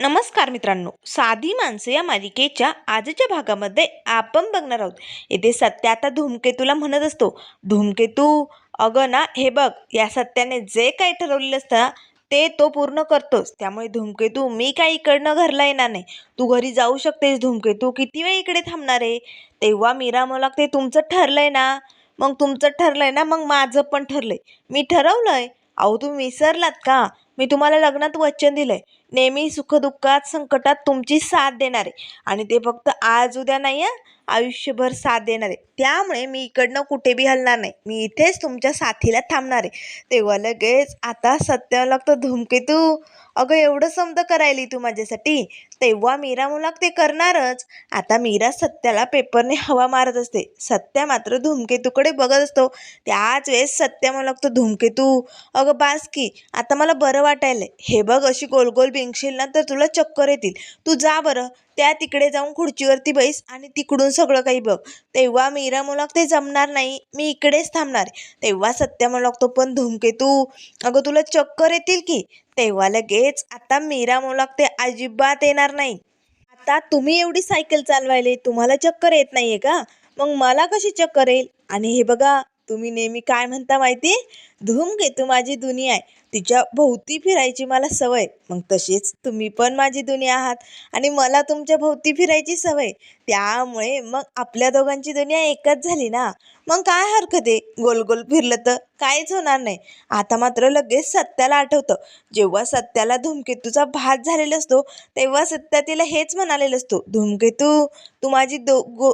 नमस्कार मित्रांनो. साधी माणसं या मालिकेच्या आजच्या भागामध्ये आपण बघणार आहोत. येथे सत्य आता धूमकेतूला म्हणत असतो. धूमकेतू अगं ना हे बघ या सत्याने जे काही ठरवलेलं असतं ना, ते तो पूर्ण करतोस त्यामुळे धूमकेतू मी काय इकडनं घरला येणार नाही. तू घरी जाऊ शकतेस धूमकेतू. किती वेळ इकडे थांबणार आहे? तेव्हा मीरा मला ते तुमचं ठरलंय ना. मग तुमचं ठरलंय ना मग माझं पण ठरलंय. मी ठरवलंय अहो तुम्ही विसरलात का? मी तुम्हाला लग्नात वचन दिलंय. नेहमी सुखदुःखात संकटात तुमची साथ देणार. आहे आणि ते फक्त आज उद्या नाही आयुष्यभर साथ देणार. आहे त्यामुळे मी इकडनं कुठे बी हलणार नाही. मी इथेच तुमच्या साथीला थांबणार आहे. तेव्हा लगेच आता सत्याला लागतं धूमकेतू अगं एवढं समज करायली तू माझ्यासाठी. तेव्हा मीरा मुलाक ते करणारच. आता मीरा सत्याला पेपरने हवा मारत असते. सत्या मात्र धूमकेतूकडे बघत असतो. त्याच वेळेस सत्या मला तो धूमकेतू अगं बास की आता मला बरं वाटायलं हे बघ अशी गोल गोल ना तर तुला चक्कर येतील. तू जा बरं. त्या तिकडे जाऊन खुर्चीवरती बैस आणि तिकडून सगळं काही बघ. तेव्हा मीरा मुलाक ते जमणार नाही. मी इकडेच थांबणार तेव्हा सत्या मुलाक लागतो पण धूमकेतू अगं तुला चक्कर येतील की? तेव्हा लगेच आता मीरा मुलाक ते अजिबात येणार नाही. आता तुम्ही एवढी सायकल चालवायले तुम्हाला चक्कर येत नाहीये का? मग मला कशी चक्कर येईल? आणि हे बघा तुम्ही नेहमी काय म्हणता माहिती? धूमकेतू माझी दुनिया आहे. तिच्या भोवती फिरायची मला सवय. मग तशीच तुम्ही पण माझी दुनिया आहात. आणि मला तुमच्या भोवती फिरायची सवय. त्यामुळे मग आपल्या दोघांची दुनिया एकच झाली ना? मग काय हरकत? आहे गोल गोल फिरलं तर काहीच होणार नाही. आता मात्र लगेच सत्याला आठवतं. जेव्हा सत्याला धूमकेतूचा भात झालेला असतो तेव्हा सत्या तिला हेच म्हणालेलं असतो. धूमकेतू तू माझी दो गो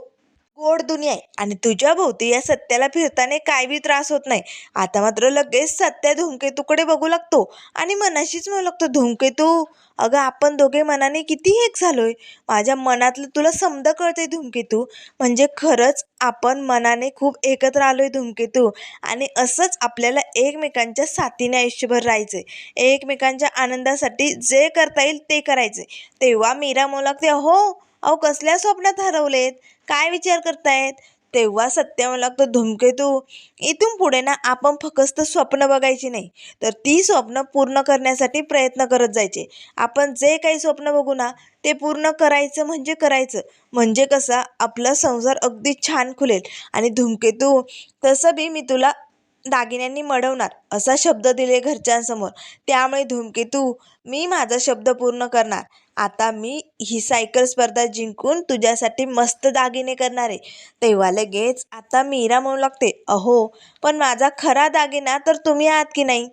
गोड दुनिया आहे. आणि तुझ्या भोवती या सत्याला फिरताना काहीबी त्रास होत नाही. आता मात्र लगेच सत्या धूमकेतूकडे बघू लागतो. आणि मनाशीच म्हणू लागतो धूमकेतू अगं आपण दोघे मनाने किती एक झालोय. माझ्या मनातलं तुला समजा कळतंय धूमकेतू म्हणजे खरंच आपण मनाने खूप एकत्र आलोय धूमकेतू आणि असंच आपल्याला एकमेकांच्या साथीने आयुष्यभर राहायचंय. एकमेकांच्या आनंदासाठी जे करता येईल ते करायचंय. तेव्हा मीरा म्हणू लागते हो अहो कसल्या स्वप्नात हरवलेत? काय विचार करतायत? तेव्हा सत्य मला लागतं धूमकेतू इथून पुढे ना आपण फक्त स्वप्न बघायची नाही तर ती स्वप्न पूर्ण करण्यासाठी प्रयत्न करत जायचे. आपण जे काही स्वप्न बघू ना ते पूर्ण करायचं म्हणजे करायचं. म्हणजे कसा आपला संसार अगदी छान खुलेल. आणि धूमकेतू तसं बी मी तुला दागिन्यांनी मढवणार असा शब्द दिले घरच्यांसमोर. त्यामुळे धूमकेतू मी माझा शब्द पूर्ण करणार. आता मी ही सायकल स्पर्धा जिंकून तुझ्यासाठी मस्त दागिने करणार आहे. तेव्हा लगेच आता मीरा म्हणू लागते अहो पण माझा खरा दागिना तर तुम्ही आहात की नाही?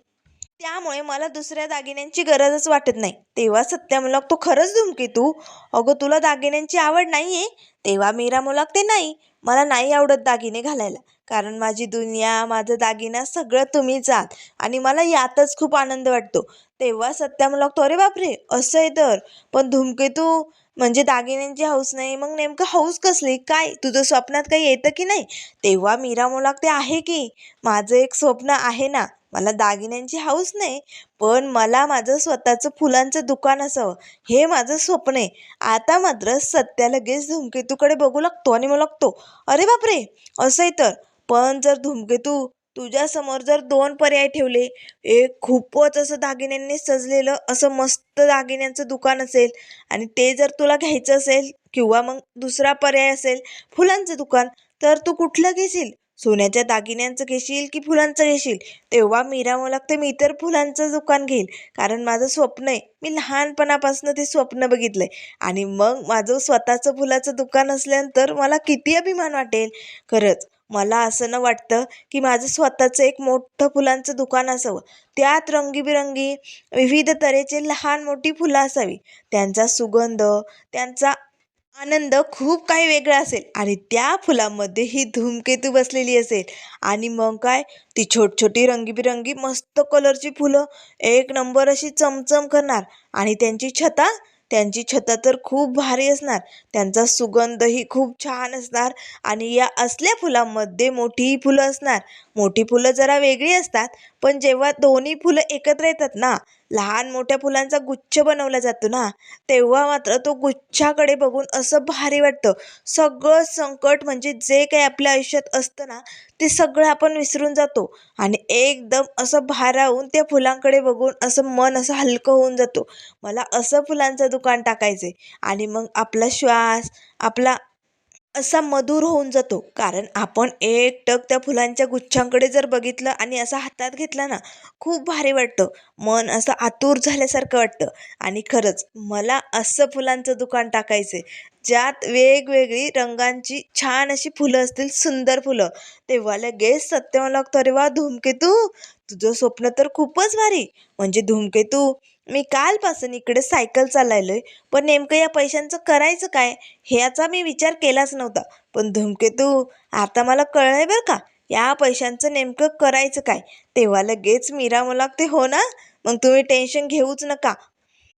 त्यामुळे मला दुसऱ्या दागिन्यांची गरजच वाटत नाही. तेव्हा सत्या मुलाक तो खरंच धुमकी तू? अगं तुला दागिन्यांची आवड नाही आहे तेव्हा मीरा मुलाक ते नाही. मला नाही आवडत दागिने घालायला. कारण माझी दुनिया माझं दागिना सगळं तुम्हीच आहात आणि मला यातच खूप आनंद वाटतो. तेव्हा सत्या मुलाक तो अरे बापरे असं आहे तर? पण धूमकेतू म्हणजे दागिन्यांची हौस नाही. मग नेमकं हौस कसली? काय? तुझं स्वप्नात काही येतं की नाही? तेव्हा मीरा मुलाक ते आहे की? माझं एक स्वप्न आहे ना? मला दागिन्यांची हौस नाही पण मला माझं स्वतःचं फुलांचं दुकान असावं हे माझं स्वप्न आहे. आता मात्र सत्या लगेच धूमकेतूकडे बघू लागतो आणि मग लागतो अरे बापरे असं आहे तर. पण जर धूमकेतू तुझ्यासमोर जर दोन पर्याय ठेवले एक खूपच असं दागिन्यांनी सजलेलं असं मस्त दागिन्यांचं दुकान असेल आणि ते जर तुला घ्यायचं असेल किंवा मग दुसरा पर्याय असेल फुलांचं दुकान तर तू कुठलं घेशील? सोन्याच्या दागिन्यांचं घेशील की फुलांचं घेशील? तेव्हा मीरा मला लागते मी तर फुलांचं दुकान घेईल कारण माझं स्वप्न आहे. मी लहानपणापासून ते स्वप्न बघितलंय. आणि मग माझं स्वतःचं फुलाचं दुकान असल्यानंतर मला किती अभिमान वाटेल? खरंच मला असं न वाटतं की माझं स्वतःचं एक मोठं फुलांचं दुकान असावं. त्यात रंगीबिरंगी विविध तऱ्हेचे लहान मोठी फुलं असावी. त्यांचा सुगंध त्यांचा आनंद खूप काही वेगळा असेल आणि त्या फुलामध्ये ही धूमकेतू बसलेली असेल. आणि मग काय? ती छोटछोटी रंगीबिरंगी मस्त कलरची फुलं एक नंबर अशी चमचम करणार. आणि त्यांची छता? त्यांची छता तर खूप भारी असणार. त्यांचा सुगंधही खूप छान असणार. आणि या असल्या फुलांमध्ये मोठी फुलं असणार. मोठी फुलं जरा वेगळी असतात पण जेव्हा दोन्ही फुलं एकत्र येतात ना लहान मोठ्या फुलांचा गुच्छ बनवला जातो ना तेव्हा मात्र तो गुच्छाकडे बघून असं भारी वाटतं. सगळं संकट म्हणजे जे काही आपल्या आयुष्यात असतं ना ते सगळं आपण विसरून जातो. आणि एकदम असं भारावून त्या फुलांकडे बघून असं मन असं हलकं होऊन जातो. मला असं फुलांचं दुकान टाकायचं आहे आणि मग आपला श्वास आपला असा मधुर होऊन जातो. कारण आपण एकटक त्या फुलांच्या गुच्छांकडे जर बघितलं आणि असं हातात घेतला ना खूप भारी वाटतं. मन असं आतुर झाल्यासारखं वाटतं. आणि खरंच मला असं फुलांचं दुकान टाकायचं आहे ज्यात वेगवेगळी रंगांची छान अशी फुलं असतील सुंदर फुलं. तेव्हा लगेच सत्यम लागतो अरे वा धूमकेतू! तुझं स्वप्न तर खूपच भारी. म्हणजे धूमकेतू मी कालपासून इकडे सायकल चालायलोय पण नेमकं या पैशांचं करायचं काय ह्याचा मी विचार केलाच नव्हता. पण धूमकेतू आता मला कळलंय बरं का या पैशांचं नेमकं करायचं काय? तेव्हा लगेच मीरा मला ते हो ना? मग तुम्ही टेन्शन घेऊच नका.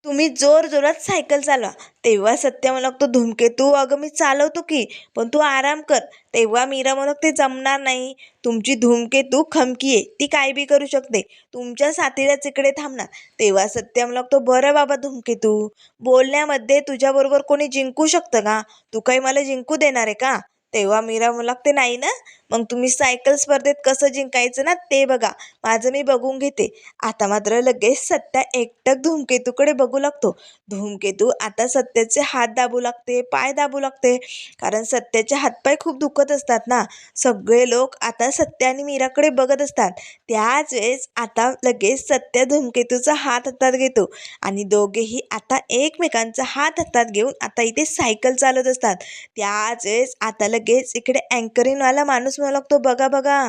तुम्ही जोर जोरात सायकल चालवा. तेव्हा सत्य मला लागतो धूमकेतू अगं मी चालवतो की पण तू आराम कर. तेव्हा मीरा मला ते जमणार नाही. तुमची धूमकेतू खमकी आहे ती काय बी करू शकते. तुमच्या साथीला इकडे थांबणार. तेव्हा सत्य मला लागतो बरं बाबा धूमकेतू बोलण्यामध्ये तुझ्याबरोबर कोणी जिंकू शकतं का? तू काही मला जिंकू देणार आहे का? तेव्हा मीरा मला लागते नाही ना मग तुम्ही सायकल स्पर्धेत कसं जिंकायचं ना ते बघा माझं मी बघून घेते. आता मात्र लगेच सत्या एकटक धूमकेतूकडे बघू लागतो. धूमकेतू आता सत्याचे हात दाबू लागते पाय दाबू लागते कारण सत्याचे हातपाय खूप दुखत असतात ना. सगळे लोक आता सत्या आणि मीराकडे बघत असतात. त्याच वेळेस आता लगेच सत्या धूमकेतूचा हात हातात घेतो आणि दोघेही आता एकमेकांचा हात हातात घेऊन आता इथे सायकल चालवत असतात. त्याच वेळेस आता लगेच इकडे अँकरिंगवाला माणूस म्हणू लागतो बघा बघा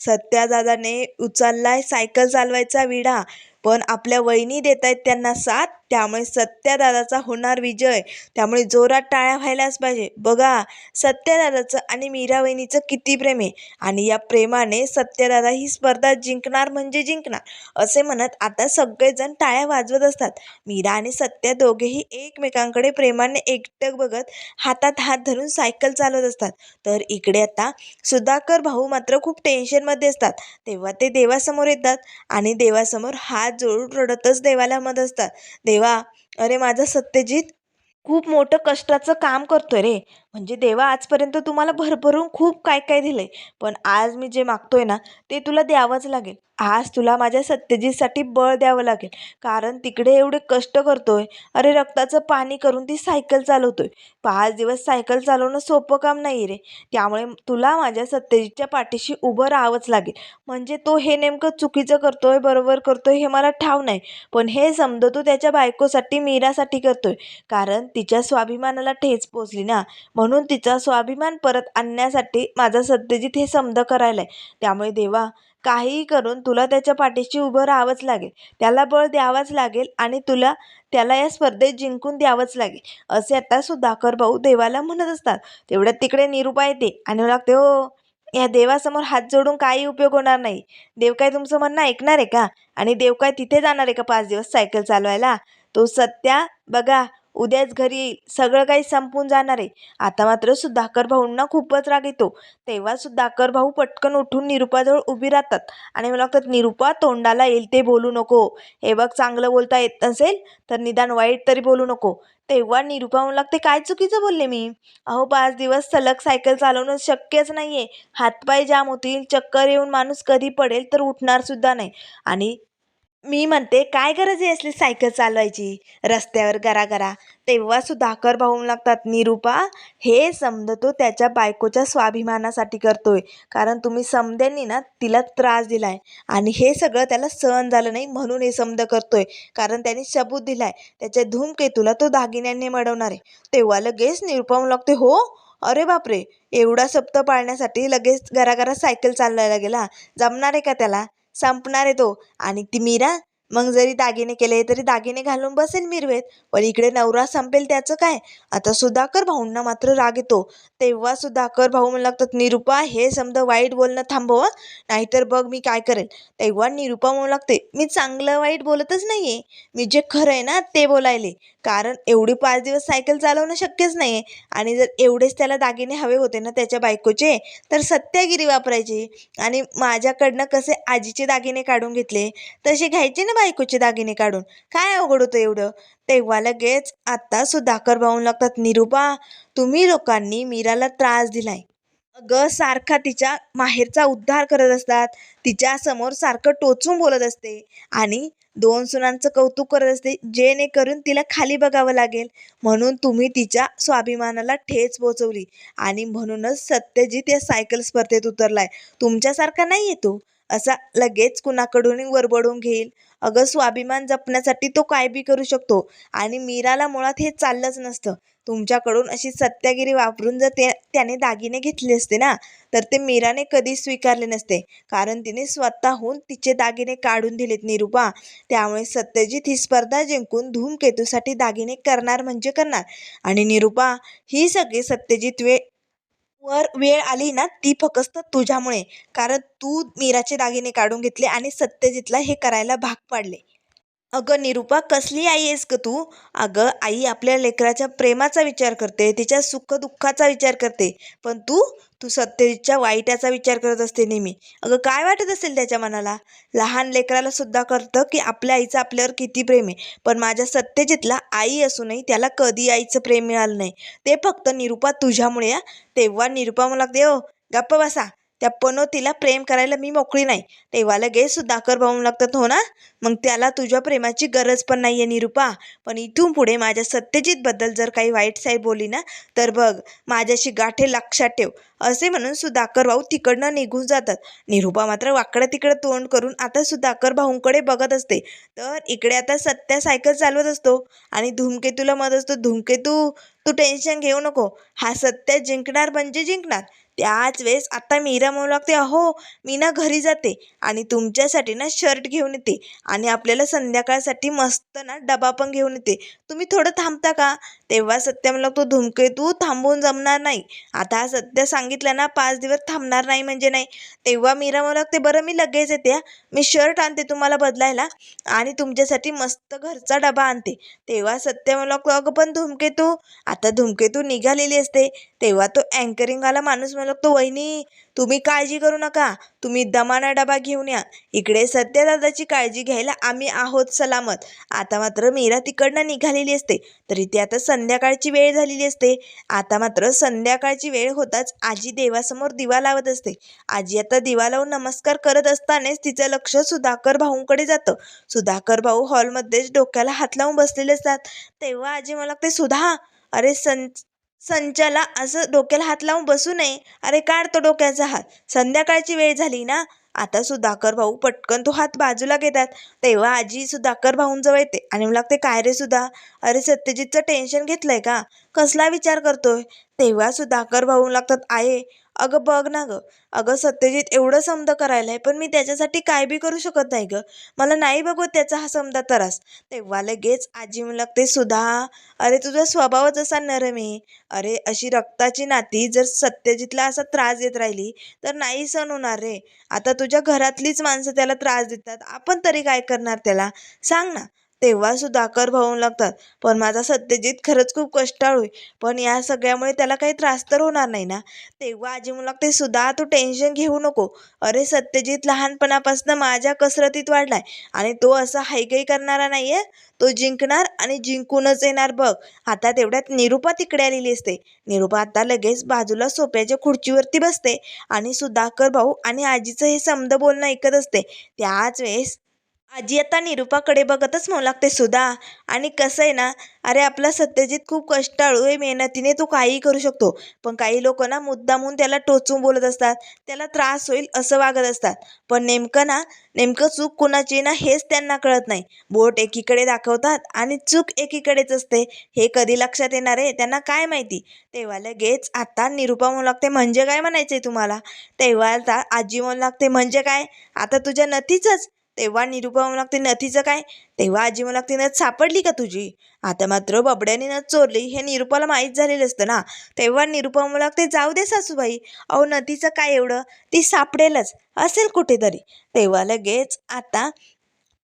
सत्या दादाने उचललाय सायकल चालवायचा विडा. पण आपल्या वहिनी देत आहेत त्यांना साथ त्यामुळे सत्यादादाचा होणार विजय. त्यामुळे जोरात टाळ्या व्हायलाच पाहिजे. बघा सत्यादादाचं आणि मीरा वहिनीचं किती प्रेम आहे. आणि या प्रेमाने सत्यदादा ही स्पर्धा जिंकणार म्हणजे जिंकणार असे म्हणत आता सगळेजण टाळ्या वाजवत असतात. मीरा आणि सत्या दोघेही एकमेकांकडे प्रेमाने एकटक बघत हातात हात धरून सायकल चालवत असतात. तर इकडे आता सुधाकर भाऊ मात्र खूप टेन्शनमध्ये असतात. तेव्हा ते देवासमोर येतात आणि देवासमोर हात जोडून रडतच देवाला मत असतात. देवा अरे माझा सत्यजित खूप मोठं कष्टाचं काम करतोय रे. म्हणजे देवा आजपर्यंत तुम्हाला भरभरून खूप काय काय दिलंय. पण आज मी जे मागतोय ना ते तुला द्यावंच लागेल. आज तुला माझ्या सत्यजितसाठी बळ द्यावं लागेल. कारण तिकडे एवढे कष्ट करतोय. अरे रक्ताचं पाणी करून ती सायकल चालवतोय. पाच दिवस सायकल चालवणं सोपं काम नाही रे. त्यामुळे तुला माझ्या सत्यजितच्या पाठीशी उभं राहावंच लागेल. म्हणजे तो हे नेमकं चुकीचं करतोय बरोबर करतोय हे मला ठाव नाही. पण हे समजा तू त्याच्या बायकोसाठी मीरासाठी करतोय. कारण तिच्या स्वाभिमानाला ठेच पोचली ना. म्हणून तिचा स्वाभिमान परत आणण्यासाठी माझा सत्यजित हे समज करायलाय. त्यामुळे देवा काहीही करून तुला त्याच्या पाठीशी उभं राहावंच लागेल. त्याला बळ द्यावाच लागेल आणि तुला त्याला या स्पर्धेत जिंकून द्यावंच लागेल. असे आता सुधाकर भाऊ देवाला म्हणत असतात. तेवढ्यात तिकडे निरुपा येते आणि लागते हो या देवासमोर हात जोडून काही उपयोग होणार नाही. देव काय तुमचं म्हणणं ऐकणार आहे का? आणि देव काय तिथे जाणार आहे का पाच दिवस सायकल चालवायला? तो सत्या बघा उद्याच घरी येईल. सगळं काही संपून जाणार आहे. आता मात्र सुधाकर भाऊंना खूपच राग येतो. तेव्हा सुधाकर भाऊ पटकन उठून निरुपाजवळ उभी राहतात आणि मला वाटतं निरुपा तोंडाला येईल ते बोलू नको. हे बघ चांगलं बोलता येत नसेल तर निदान वाईट तरी बोलू नको. तेव्हा निरुपा म्हणू लागते काय चुकीचं बोलले मी? अहो पाच दिवस सलग सायकल चालवणं शक्यच नाही आहे हातपाय जाम होतील चक्कर येऊन माणूस कधी पडेल तर उठणार सुद्धा नाही. आणि मी म्हणते काय गरज आहे असली सायकल चालवायची? रस्त्यावर गरा गरा तेव्हा सुधाकर भाऊ लागतात निरुपा हे समज तो त्याच्या बायकोच्या स्वाभिमानासाठी करतोय. कारण तुम्ही समद्यांनी ना तिला त्रास दिलाय. आणि हे सगळं त्याला सहन झालं नाही म्हणून हे समद करतोय. कारण त्यांनी शबूत दिलाय. त्याच्या धूमकेतूला तो दागिन्यांनी मडवणार आहे. तेव्हा लगेच निरुपा लागते हो? अरे बापरे! एवढा सप्त पाळण्यासाठी लगेच घराघरा सायकल चालवायला गेला. जमणार आहे का त्याला? संपणार आहे तो. आणि ती मीरा मग जरी दागिने केले तरी दागिने घालून बसेल मिरवेत पण इकडे नवरा संपेल त्याचं काय? आता सुधाकर भाऊंना मात्र राग येतो. तेव्हा सुधाकर भाऊ म्हणू लागतात निरुपा हे समजा वाईट बोलणं थांबव नाहीतर बघ मी काय करेल. तेव्हा निरुपा म्हणू लागते मी चांगलं वाईट बोलतच नाही आहे मी जे खरं आहे ना ते बोलायले. कारण एवढी पाच दिवस सायकल चालवणं शक्यच नाही आहे आणि जर एवढेच त्याला दागिने हवे होते ना त्याच्या बायकोचे तर सत्यागिरी वापरायची. आणि माझ्याकडनं कसे आजीचे दागिने काढून घेतले? तसे घ्यायचे ना बायकोचे दागिने काढून. काय अवघड होतं एवढं? तेव्हा लगेच आता सुधाकर भाऊ लागतात निरुपा तुम्ही लोकांनी मीराला त्रास दिलाय. अगं सारखा तिच्या माहेरचा उद्धार करत असतात. तिच्या समोर सारखं टोचून बोलत असते. आणि दोन सुनांचं कौतुक करत असते जेणेकरून तिला खाली बघावं लागेल. म्हणून तुम्ही तिच्या स्वाभिमानाला ठेच पोचवली. आणि म्हणूनच सत्यजित या सायकल स्पर्धेत उतरलाय. तुमच्यासारखा नाही येतो असा लगेच कुणाकडून वरबडून घेईल. अगं स्वाभिमान जपण्यासाठी तो काय बी करू शकतो. आणि मीराला मुळात हे चाललंच नसतं. तुमच्याकडून अशी सत्यागिरी वापरून जर ते त्याने दागिने घेतले असते ना तर ते मीराने कधीच स्वीकारले नसते. कारण तिने स्वतःहून तिचे दागिने काढून दिलेत निरुपा. त्यामुळे सत्यजित ही स्पर्धा जिंकून धूमकेतूसाठी दागिने करणार म्हणजे करणार. आणि निरुपा ही सगळी सत्यजित वे वर वेळ आली ना ती फक्त तुझ्यामुळे. कारण तू मीराचे दागिने काढून घेतले आणि सत्यजितला हे करायला भाग पाडले. अगं निरुपा कसली आई आहेस ग तू? अगं आई आपल्या लेकराच्या प्रेमाचा विचार करते तिच्या सुखदुःखाचा विचार करते. पण तू? तू सत्यजितच्या वाईटाचा विचार करत असते नेहमी. अगं काय वाटत असेल त्याच्या मनाला? लहान लेकराला सुद्धा करतं की आपल्या आईचं आपल्यावर किती प्रेम आहे. पण माझ्या सत्यजितला आई असूनही त्याला कधी आईचं प्रेम मिळालं नाही. ते फक्त निरुपा तुझ्यामुळे या तेव्हा निरुपा मला देव गप्प बसा. त्या पनोतीला प्रेम करायला मी मोकळी नाही. तेव्हा लगेच सुधाकर भाऊ लागतात हो ना? मग त्याला तुझ्या प्रेमाची गरज पण नाही आहे निरुपा. पण इथून पुढे माझ्या सत्यजितबद्दल जर काही वाईट साईड बोली ना तर बघ माझ्याशी गाठे लक्षात ठेव. असे म्हणून सुधाकर भाऊ तिकडनं निघून जातात. निरुपा मात्र वाकडं तिकडं तोंड करून आता सुधाकर भाऊंकडे बघत असते. तर इकडे आता सत्या सायकल चालवत असतो. आणि धूमकेतूला मत असतो. धूमकेतू तू टेन्शन घेऊ नको. हा सत्य जिंकणार म्हणजे जिंकणार. त्याच वेळेस आता मीरा म्हणू लागते अहो मी ना घरी जाते आणि तुमच्यासाठी ना शर्ट घेऊन येते आणि आपल्याला संध्याकाळसाठी मस्त ना डबा पण घेऊन येते. तुम्ही थोडं थांबता का? तेव्हा सत्य म्हणू लागतो धुमकेतू थांबून जमणार नाही. आता सत्या सांगितलं ना पाच दिवस थांबणार नाही म्हणजे नाही. तेव्हा मीरा म्हणू लागते बरं मी लगेच येते हा. मी शर्ट आणते तुम्हाला बदलायला आणि तुमच्यासाठी मस्त घरचा डबा आणते. तेव्हा सत्य म्हणू लागतो अगं पण धुमकेतू आता धुमकेतू निघालेली असते. तेव्हा तो अँकरिंगवाला माणूस म्हणू लागतो वहिनी तुम्ही काळजी करू नका. तुम्ही दमाना डबा घेऊन या. इकडे सत्यदादाची काळजी घ्यायला आम्ही आहोत सलामत. आता मात्र मीरा तिकडनं निघालेली असते. तरी ती आता संध्याकाळची वेळ झालेली असते. आता मात्र संध्याकाळची वेळ होताच आजी देवासमोर दिवा लावत असते. आजी आता दिवा लावून नमस्कार करत असतानाच तिचं लक्ष सुधाकर भाऊंकडे जातं. सुधाकर भाऊ हॉलमध्येच डोक्याला हात लावून बसलेले असतात. तेव्हा आजी मला ते सुधा. अरे सं संचाला असं डोक्याला हात लावून बसू नये. अरे काढ तो डोक्याचा हात. संध्याकाळची वेळ झाली ना? आता सुधाकर भाऊ पटकन तो हात बाजूला घेतात. तेव्हा आजी सुधाकर भाऊंजवळ येते आणि मला लागते काय रे सुधा? अरे सत्यजितचं टेन्शन घेतलंय का? कसला विचार करतोय? तेव्हा सुधाकर भाऊ लागतात आहे. अगं बघ ना गं. अगं सत्यजित एवढं समजा करायलाय पण मी त्याच्यासाठी काय बी करू शकत नाही गं. मला नाही बघू त्याचा हा समजा त्रास. तेव्हा लगेच आजी म्हणू लागते सुधा अरे तुझा स्वभावच असा नरम आहे. अरे अशी रक्ताची नाती जर सत्यजितला असा त्रास देत राहिली तर नाही सण होणार रे. आता तुझ्या घरातलीच माणसं त्याला त्रास देतात. आपण तरी काय करणार त्याला? सांग ना. तेव्हा सुधाकर भाऊ लागतात. पण माझा सत्यजित खरंच खूप कष्टाळू आहे. पण या सगळ्यामुळे त्याला काही त्रास तर होणार नाही ना? तेव्हा आजी म्हणू लागते सुधा तू टेन्शन घेऊ नको. अरे सत्यजित लहानपणापासून माझ्या कसरतीत वाढलाय आणि तो असा हायगाई करणारा नाही आहे तो जिंकणार आणि जिंकूनच येणार बघ. आता तेवढ्यात निरुपा तिकडे आलेली असते. निरुपा आता लगेच बाजूला सोप्याच्या खुर्चीवरती बसते आणि सुधाकर भाऊ आणि आजीचं हे समद बोलणं ऐकत असते. त्याच वेळेस आजी आता निरुपाकडे बघतच म्हणू लागते सुद्धा आणि कसं आहे ना अरे आपला सत्यजित खूप कष्टाळू आहे मेहनतीने तो काहीही करू शकतो. पण काही लोक ना मुद्दामून त्याला टोचून बोलत असतात. त्याला त्रास होईल असं वागत असतात. पण नेमकं ना नेमकं चूक कुणाची ना हेच त्यांना कळत नाही. बोट एकीकडे दाखवतात आणि चूक एकीकडेच असते. हे कधी लक्षात येणार आहे? त्यांना काय माहिती? तेव्हा लगेच आता निरुपा म्हणू लागते म्हणजे काय म्हणायचं आहे तुम्हाला? तेव्हा आता आजी म्हणू लागते म्हणजे काय? आता तुझ्या नथीचंच तेव्हा निरुपा म्हणू लागते नथीचं काय? तेव्हा आजी म्हणू लागते नथ सापडली का तुझी? आता मात्र बबड्याने नथ चोरली हे निरुपाला माहीत झालेलं असतं ना. तेव्हा निरुपा म्हणू लागते जाऊ दे सासूबाई अहो नथीचं काय एवढं? ती सापडेलच असेल कुठेतरी. तेव्हा लगेच आता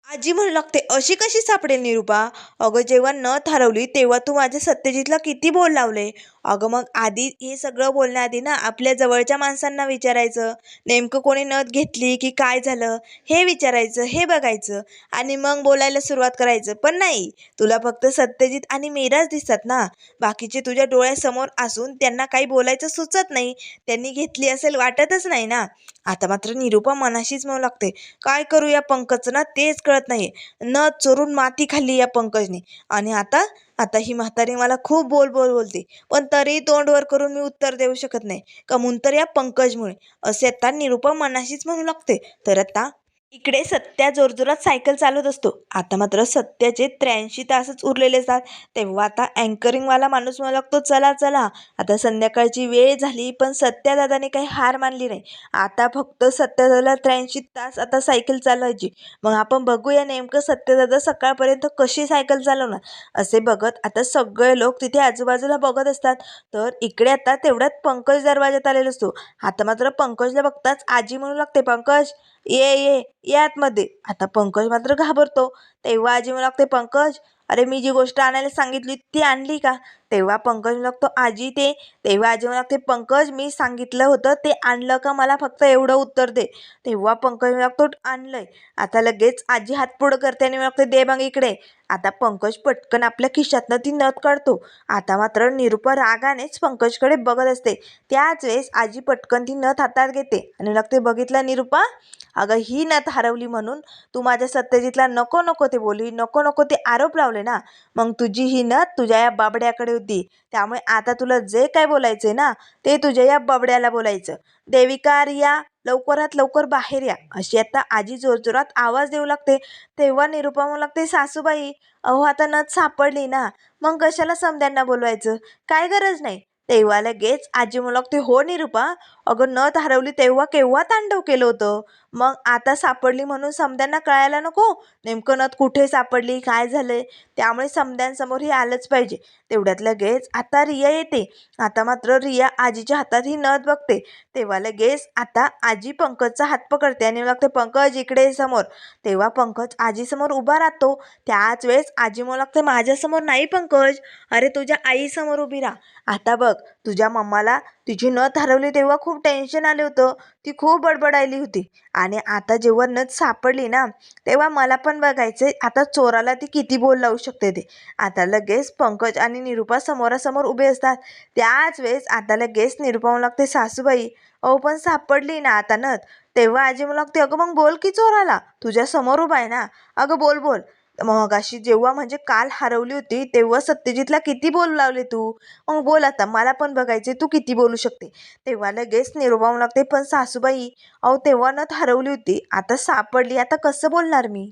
आजी म्हणू लागते अशी कशी सापडेल निरुपा? अगं जेव्हा नथ हरवली तेव्हा तू माझ्या सत्यजितला किती बोल लावले? अगं मग आधी हे सगळं बोलण्याआधी ना आपल्या जवळच्या माणसांना विचारायचं. नेमकं कोणी नथ घेतली की काय झालं? हे विचारायचं हे बघायचं आणि मग बोलायला सुरुवात करायचं. पण नाही तुला फक्त सत्यजित आणि मीराच दिसतात ना. बाकीचे तुझ्या डोळ्यासमोर असून त्यांना काही बोलायचं सुचत नाही. त्यांनी घेतली असेल वाटतच नाही ना. आता मात्र निरूपा मनाशीच म्हणू लागते. काय करू या पंकजचं ना तेच कळत नाही. नथ चोरून माती खाल्ली या पंकजने. आणि आता आता ही म्हातारी मला खूप बोल बोल बोलते. पण तरी तोंडवर करून मी उत्तर देऊ शकत नाही. कमून तर या पंकजमुळे. असे आता निरुपा मनाशीच म्हणू लागते. तर आता इकडे सत्या जोरजोरात सायकल चालवत असतो. आता मात्र सत्याचे त्र्याऐंशी तासच उरलेले असतात. तेव्हा आता अँकरिंगवाला माणूस मला लागतो चला चला. आता संध्याकाळची वेळ झाली पण सत्या दादाने काही हार मानली नाही. आता फक्त सत्यादादाला त्र्याऐंशी तास आता सायकल चालवायची. मग आपण बघूया नेमकं सत्यदादा सकाळपर्यंत कशी सायकल चालवणार. असे बघत आता सगळे लोक तिथे आजूबाजूला बघत असतात. तर इकडे आता तेवढ्यात पंकज दरवाजात आलेला असतो. आता मात्र पंकजला बघताच आजी म्हणू लागते पंकज ये ये ये आतमध्ये आता पंकज मात्र घाबरतो. तेव्हा आजी म्हणू लागते पंकज अरे मी जी गोष्ट आणायला सांगितली ती आणली का? तेव्हा पंकज लागतो आजी ते तेव्हा आजी लागते पंकज मी सांगितलं होतं ते आणलं का? मला फक्त एवढं उत्तर दे. तेव्हा पंकज म्हणू लागतो आणलंय. आता लगेच आजी हात पुढं करते आणि लागते दे मग इकडे. आता पंकज पटकन आपल्या खिशातनं ती नथ काढतो. आता मात्र निरुपा रागानेच पंकजकडे बघत असते. त्याच वेळेस आजी पटकन ती नथ हातात घेते आणि लागते बघितलं निरुपा? अगं ही नथ हरवली म्हणून तू माझ्या सत्यजितला नको नको ते बोलली नको नको ते आरोप लावले ना. मग तुझी ही नथ तुझ्या या बाबड्याकडे होती. त्यामुळे आता तुला जे काय बोलायचंय ना ते तुझ्या या बबड्याला बोलायचं. देविका या लवकरात लवकर बाहेर या. अशी आता आजी जोरजोरात आवाज देऊ लागते. तेव्हा निरुपा म्हणू लागते सासूबाई अहो आता नथ सापडली ना. मग कशाला समद्यांना बोलवायचं? काय गरज नाही. तेव्हा लगेच आजी म्हणू लागते हो निरूपा अगं नथ हरवली तेव्हा केव्हा तांडव केलं होतं? मग आता सापडली म्हणून समद्यांना कळायला नको? नेमकं नथ कुठे सापडली? काय झालंय? त्यामुळे समद्यांसमोर हे आलंच पाहिजे. तेवढ्यात लगेच आता रिया येते. आता मात्र रिया आजीच्या हातात ही नथ बघते. तेव्हा लगेच आता आजी पंकजचा हात पकडते आणि लागते पंकज इकडे समोर. तेव्हा पंकज आजीसमोर उभा राहतो. त्याच वेळेस आजी मला लागते माझ्यासमोर नाही पंकज. अरे तुझ्या आईसमोर उभी राहा. आता बघ तुझ्या मम्माला तिची नथ हरवली तेव्हा खूप टेन्शन आलं होतं. ती खूप बडबडायली होती. आणि आता जेव्हा नथ सापडली ना तेव्हा मला पण बघायचं आता चोराला ती किती बोल लावू शकते ते. आता लगेच पंकज आणि निरुपा समोरासमोर उभे असतात. त्याच वेळेस आता लगेच निरूपा लागते सासूबाई अहो पण सापडली ना आता नथ. तेव्हा आजी मला लागते अगं मग बोल की चोराला. तुझ्या समोर उभा आहे ना. अगं बोल बोल. मगाशी जेव्हा म्हणजे काल हरवली होती तेव्हा सत्यजितला किती बोलू लावले तू? मग बोल आता मला पण बघायचे तू किती बोलू शकते? तेव्हा लगेच निरोबा लागते पण सासूबाई अहो तेव्हा नथ हरवली होती आता सापडली आता कसं बोलणार मी?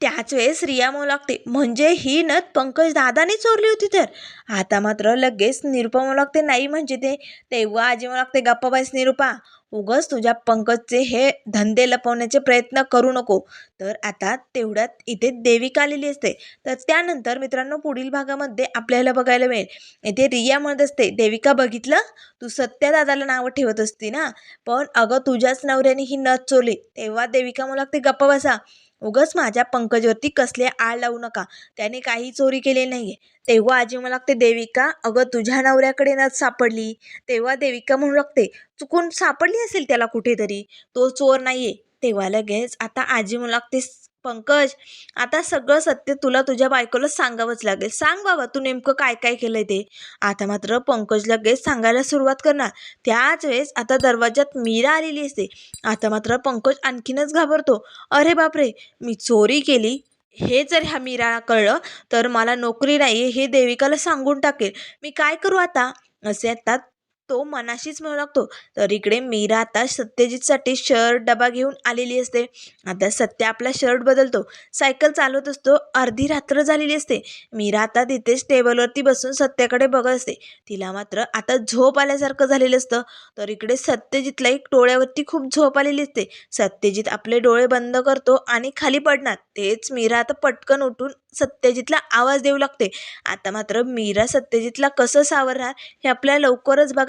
त्याच वेळेस रिया म्हणू लागते म्हणजे ही नथ पंकज दादाने चोरली होती तर? आता मात्र लगेच निरुपा म्हणू लागते नाही म्हणजे ते तेव्हा आजी म्हणू लागते गप्पा बाईस निरुपा उगच तुझ्या पंकजचे हे धंदे लपवण्याचे प्रयत्न करू नको. तर आता तेवढ्यात इथे देविका आलेली असते. तर त्यानंतर मित्रांनो पुढील भागामध्ये आपल्याला बघायला मिळेल. इथे रिया म्हणत असते देविका बघितलं? तू सत्या दादाला नावं ठेवत असती ना? पण अगं तुझ्याच नवऱ्याने ही नथ चोरली. तेव्हा देविका मला ते गप्पा बसा. उगच माझ्या पंकजवरती कसले आळ लावू नका. त्याने काही चोरी केली नाही तेव्हा आजी मला लागते देविका अगं तुझ्या नवऱ्याकडे नथ सापडली. तेव्हा देविका म्हणू लागते चुकून सापडली असेल त्याला कुठेतरी. तो चोर नाहीये. तेव्हा लगेच आता आजी म्हणू लागते पंकज आता सगळं सत्य तुला तुझ्या बायकोला सांगावंच लागेल. सांग बाबा तू नेमकं काय काय केलंय ते. आता मात्र पंकज लगेच सांगायला सुरुवात करणार. त्याच वेळेस आता दरवाजात मीरा आलेली असते. आता मात्र पंकज आणखीनच घाबरतो. अरे बापरे मी चोरी केली? हे जर ह्या मीराला कळलं तर मला नोकरी नाही हे देविकाला सांगून टाकेल. मी काय करू आता? असे आता तो मनाशीच म्हणू लागतो. तर इकडे मीरा आता सत्यजितसाठी शर्ट डबा घेऊन आलेली असते. आता सत्य आपला शर्ट बदलतो. सायकल चालवत असतो. अर्धी रात्र झालेली असते. मीरा आता तिथेच टेबलवरती बसून सत्याकडे बघत असते. तिला मात्र आता झोप आल्यासारखं झालेलं असतं. तर इकडे सत्यजितला एक डोळ्यावरती खूप झोप आलेली असते. सत्यजित आपले डोळे बंद करतो आणि खाली पडणार. तेच मीरा आता पटकन उठून सत्यजितला आवाज देऊ लागते. आता मात्र मीरा सत्यजितला कसं सावरणार हे आपल्याला लवकरच